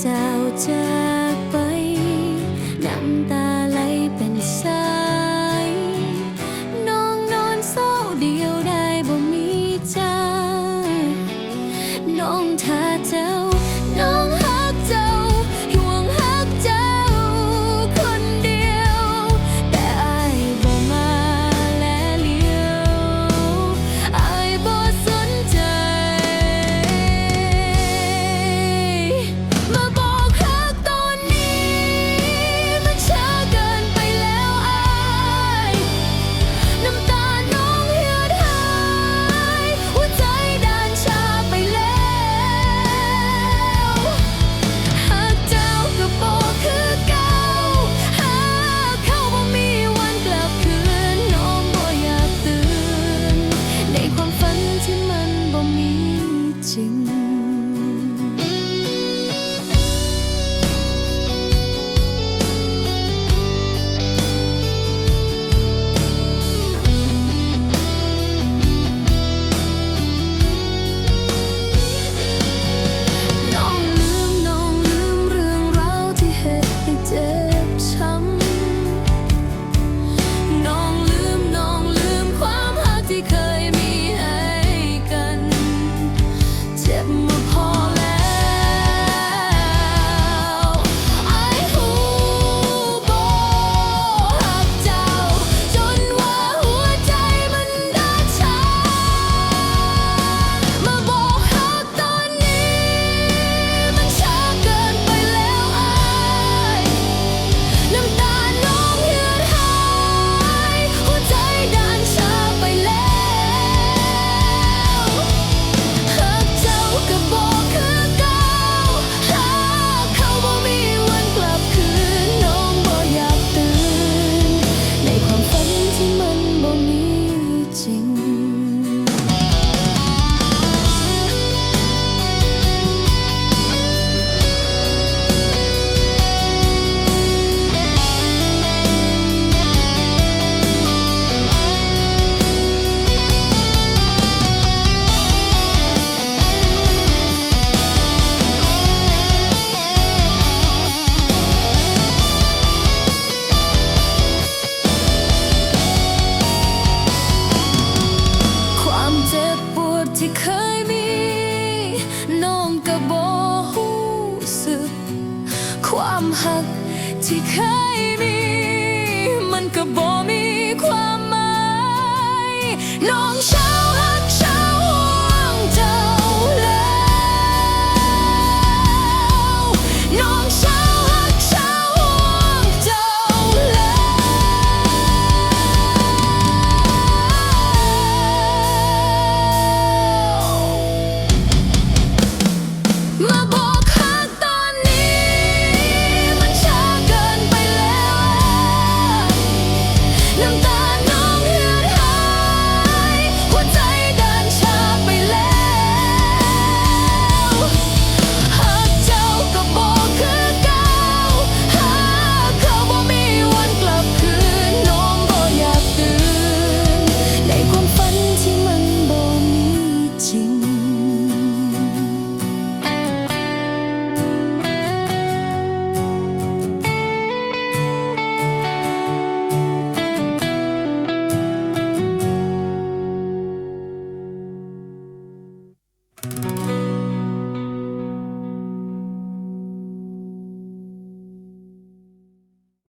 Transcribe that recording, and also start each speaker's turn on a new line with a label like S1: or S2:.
S1: เจ้าจากไป น้ำตาไหลเป็นสายน้องนอนเศร้าเดียวได้บ่มีใจน้องถ้าเจอ ความหักที่เคยมี